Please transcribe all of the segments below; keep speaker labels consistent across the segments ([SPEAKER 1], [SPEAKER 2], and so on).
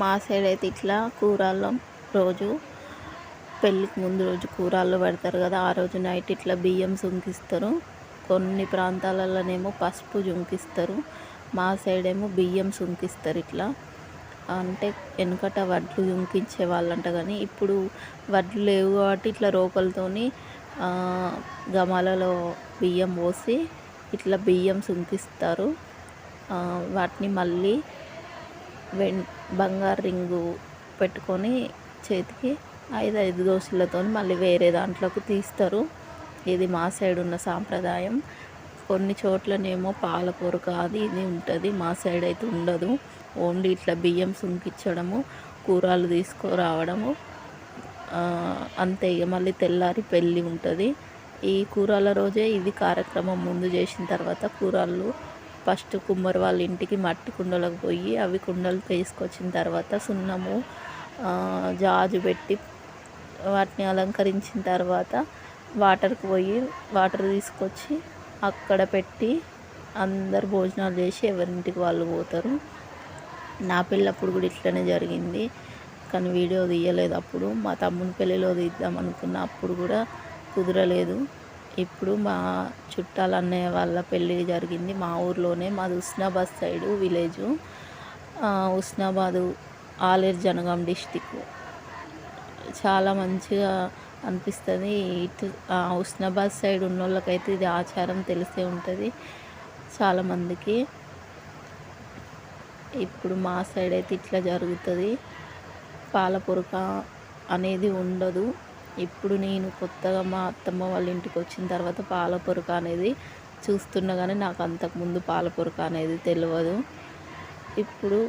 [SPEAKER 1] మా సైడ్ అయితే ఇట్లా కూరల్లో రోజు పెళ్ళికి ముందు రోజు కూరల్లో పెడతారు కదా ఆ రోజు నైట్ ఇట్లా బియ్యం సుంకిస్తారు. కొన్ని ప్రాంతాలలోనేమో పసుపు జుంకిస్తారు. మా సైడ్ ఏమో బియ్యం సుంకిస్తారు ఇట్లా. అంటే వెనుకట వడ్లు జుంకించే వాళ్ళంట కానీ ఇప్పుడు వడ్లు లేవు కాబట్టి ఇట్లా రోకలతోని గమాలలో బియ్యం పోసి ఇట్లా బియ్యం సుంకిస్తారు. వాటిని మళ్ళీ వెం బంగారు రింగు పెట్టుకొని చేతికి ఐదు ఐదు దోశలతో మళ్ళీ వేరే దాంట్లోకి తీస్తారు. ఇది మా సైడ్ ఉన్న సాంప్రదాయం. కొన్ని చోట్లనేమో పాలకూర అది ఇది ఉంటుంది. మా సైడ్ అయితే ఉండదు. ఓన్లీ ఇట్లా బియ్యం సుంకిచ్చడము కూరలు తీసుకురావడము. అంతే ఇక మళ్ళీ తెల్లారి పెళ్ళి ఉంటుంది. ఈ కూరల రోజే ఇది కార్యక్రమం ముందు చేసిన తర్వాత కూరలు ఫస్ట్ కుమ్మరి వాళ్ళ ఇంటికి మట్టి కుండలకు పోయి అవి కుండలు తీసుకొచ్చిన తర్వాత సున్నము జాజు పెట్టి వాటిని అలంకరించిన తర్వాత వాటర్కి పోయి వాటర్ తీసుకొచ్చి అక్కడ పెట్టి అందరు భోజనాలు చేసి ఎవరింటికి వాళ్ళు పోతారు. నా పెళ్ళప్పుడు కూడా ఇట్లనే జరిగింది. కానీ వీడియో తీయలేదు అప్పుడు. మా తమ్ముని పెళ్ళిలో తీద్దాం అనుకున్న అప్పుడు కూడా కుదరలేదు. ఇప్పుడు మా చుట్టాల అన్నయ్య వాళ్ళ పెళ్ళి జరిగింది. మా ఊర్లోనే మాది Usnabad side village. Usnabad Aler Jangaon district. చాలా మంచిగా అనిపిస్తుంది. ఇటు ఉస్నాబాద్ సైడ్ ఉన్న వాళ్ళకైతే ఇది ఆచారం తెలిసే ఉంటుంది చాలామందికి ఇప్పుడు మా సైడ్ అయితే ఇట్లా జరుగుతుంది. పాలపురక అనేది ఉండదు. ఇప్పుడు నేను కొత్తగా మా అత్తమ్మ వాళ్ళ ఇంటికి వచ్చిన తర్వాత పాలపురక అనేది చూస్తున్నా కానీ నాకు అంతకుముందు పాలపురక అనేది తెలియదు ఇప్పుడు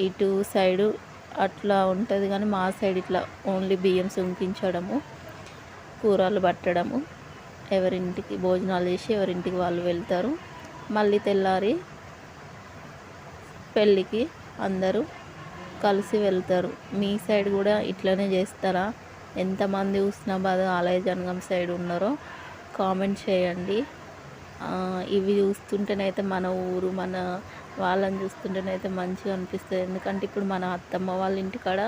[SPEAKER 1] ఇటు సైడు అట్లా ఉంటుంది కానీ మా సైడ్ ఇట్లా ఓన్లీ బియ్యం సుంకించడము కూరలు పట్టడము ఎవరింటికి భోజనాలు చేసి ఎవరింటికి వాళ్ళు వెళ్తారు. మళ్ళీ తెల్లారి పెళ్ళికి అందరూ కలిసి వెళ్తారు. మీ సైడ్ కూడా ఇట్లనే చేస్తారా? ఎంతమంది హుస్నాబాద్ ఆలయ జనగం సైడ్ ఉన్నారో కామెంట్ చేయండి. ఇవి చూస్తుంటేనైతే మన ఊరు మన వాళ్ళని చూస్తుంటేనైతే మంచిగా అనిపిస్తుంది. ఎందుకంటే ఇప్పుడు మన అత్తమ్మ వాళ్ళ ఇంటికాడ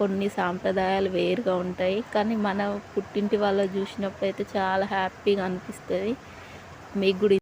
[SPEAKER 1] కొన్ని సాంప్రదాయాలు వేరుగా ఉంటాయి. కానీ మన పుట్టింటి వాళ్ళ చూసినప్పుడు అయితే చాలా హ్యాపీగా అనిపిస్తుంది. మీకు కూడా